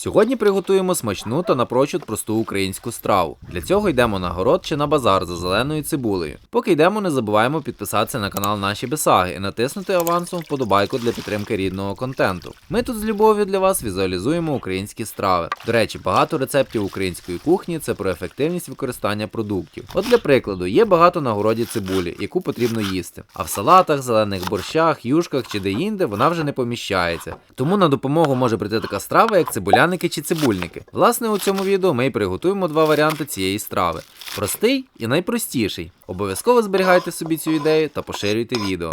Сьогодні приготуємо смачну та напрочуд просту українську страву. Для цього йдемо на город чи на базар за зеленою цибулею. Поки йдемо, не забуваємо підписатися на канал Наші Бесаги і натиснути авансом вподобайку для підтримки рідного контенту. Ми тут з любов'ю для вас візуалізуємо українські страви. До речі, багато рецептів української кухні це про ефективність використання продуктів. От для прикладу, є багато на городі цибулі, яку потрібно їсти. А в салатах, зелених борщах, юшках чи де-інде вона вже не поміщається. Тому на допомогу може прийти така страва, як цибуляники чи цибульники. Власне, у цьому відео ми і приготуємо два варіанти цієї страви: простий і найпростіший. Обов'язково зберігайте собі цю ідею та поширюйте відео.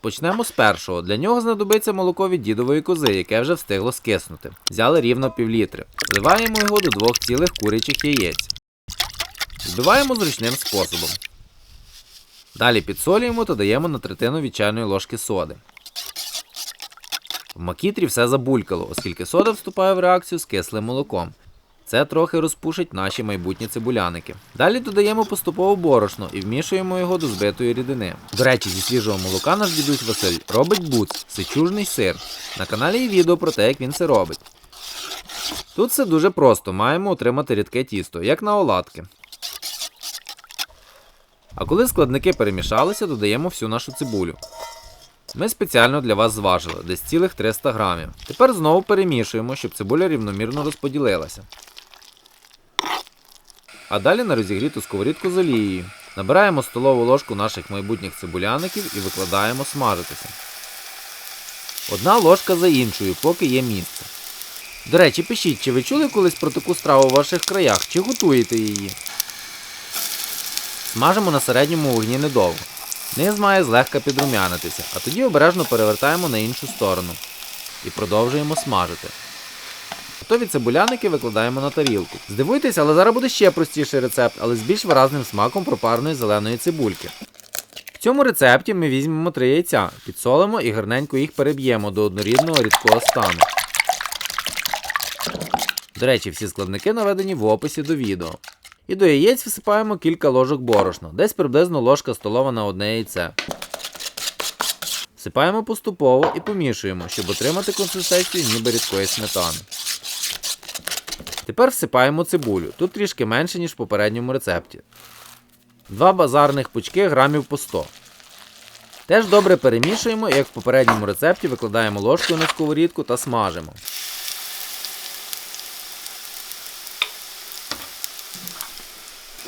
Почнемо з першого. Для нього знадобиться молоко від дідової кози, яке вже встигло скиснути. Взяли рівно півлітри. Вливаємо його до двох цілих курячих яєць. Збиваємо зручним способом. Далі підсолюємо та даємо на третину від чайної ложки соди. В макітрі все забулькало, оскільки сода вступає в реакцію з кислим молоком. Це трохи розпушить наші майбутні цибуляники. Далі додаємо поступово борошно і вмішуємо його до збитої рідини. До речі, зі свіжого молока наш дідусь Василь робить буц, сичужний сир. На каналі є відео про те, як він це робить. Тут все дуже просто, маємо отримати рідке тісто, як на оладки. А коли складники перемішалися, додаємо всю нашу цибулю. Ми спеціально для вас зважили десь цілих 300 грамів. Тепер знову перемішуємо, щоб цибуля рівномірно розподілилася. А далі на розігріту сковорідку з олією. Набираємо столову ложку наших майбутніх цибуляників і викладаємо смажитися. Одна ложка за іншою, поки є місце. До речі, пишіть, чи ви чули колись про таку страву в ваших краях, чи готуєте її? Смажимо на середньому вогні недовго. Низ має злегка підрумянитися, а тоді обережно перевертаємо на іншу сторону. І продовжуємо смажити. Готові цибуляники викладаємо на тарілку. Здивуйтесь, але зараз буде ще простіший рецепт, але з більш виразним смаком пропарної зеленої цибульки. В цьому рецепті ми візьмемо три яйця, підсолимо і гарненько їх переб'ємо до однорідного рідкого стану. До речі, всі складники наведені в описі до відео. І до яєць висипаємо кілька ложок борошна, десь приблизно ложка столова на одне яйце. Всипаємо поступово і помішуємо, щоб отримати консистенцію ніби рідкої сметани. Тепер всипаємо цибулю, тут трішки менше, ніж в попередньому рецепті. Два базарних пучки грамів по 100. Теж добре перемішуємо, як в попередньому рецепті викладаємо ложкою на сковорідку та смажимо.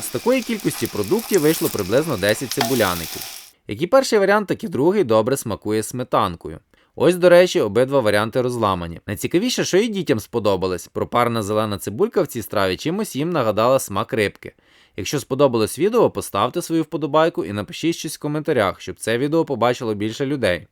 З такої кількості продуктів вийшло приблизно 10 цибуляників. Як і перший варіант, так і другий добре смакує сметанкою. Ось, до речі, обидва варіанти розламані. Найцікавіше, що і дітям сподобалось, пропарна зелена цибулька в цій страві чимось їм нагадала смак рибки. Якщо сподобалось відео, поставте свою вподобайку і напишіть щось в коментарях, щоб це відео побачило більше людей.